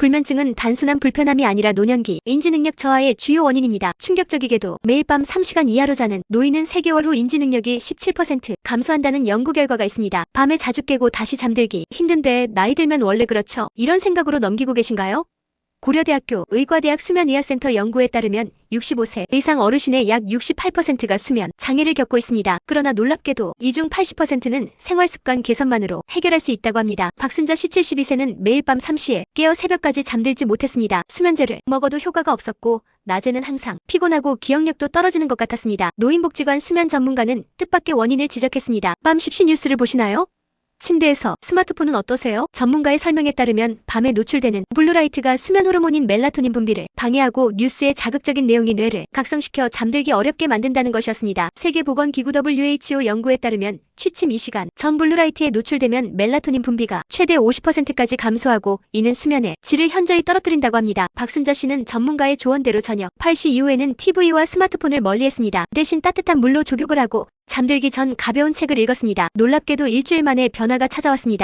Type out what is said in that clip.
불면증은 단순한 불편함이 아니라 노년기, 인지능력 저하의 주요 원인입니다. 충격적이게도 매일 밤 3시간 이하로 자는 노인은 3개월 후 인지능력이 17% 감소한다는 연구 결과가 있습니다. 밤에 자주 깨고 다시 잠들기 힘든데 나이 들면 원래 그렇죠. 이런 생각으로 넘기고 계신가요? 고려대학교 의과대학 수면의학센터 연구에 따르면 65세 이상 어르신의 약 68%가 수면 장애를 겪고 있습니다. 그러나 놀랍게도 이 중 80%는 생활습관 개선만으로 해결할 수 있다고 합니다. 박순자 씨 72세는 매일 밤 3시에 깨어 새벽까지 잠들지 못했습니다. 수면제를 먹어도 효과가 없었고 낮에는 항상 피곤하고 기억력도 떨어지는 것 같았습니다. 노인복지관 수면 전문가는 뜻밖의 원인을 지적했습니다. 밤 10시 뉴스를 보시나요? 침대에서 스마트폰은 어떠세요? 전문가의 설명에 따르면 밤에 노출되는 블루라이트가 수면 호르몬인 멜라토닌 분비를 방해하고 뉴스의 자극적인 내용이 뇌를 각성시켜 잠들기 어렵게 만든다는 것이었습니다. 세계보건기구 WHO 연구에 따르면 취침 2시간 전 블루라이트에 노출되면 멜라토닌 분비가 최대 50%까지 감소하고 이는 수면의 질을 현저히 떨어뜨린다고 합니다. 박순자 씨는 전문가의 조언대로 저녁 8시 이후에는 TV와 스마트폰을 멀리했습니다. 대신 따뜻한 물로 조격을 하고 잠들기 전 가벼운 책을 읽었습니다. 놀랍게도 일주일 만에 변화가 찾아왔습니다.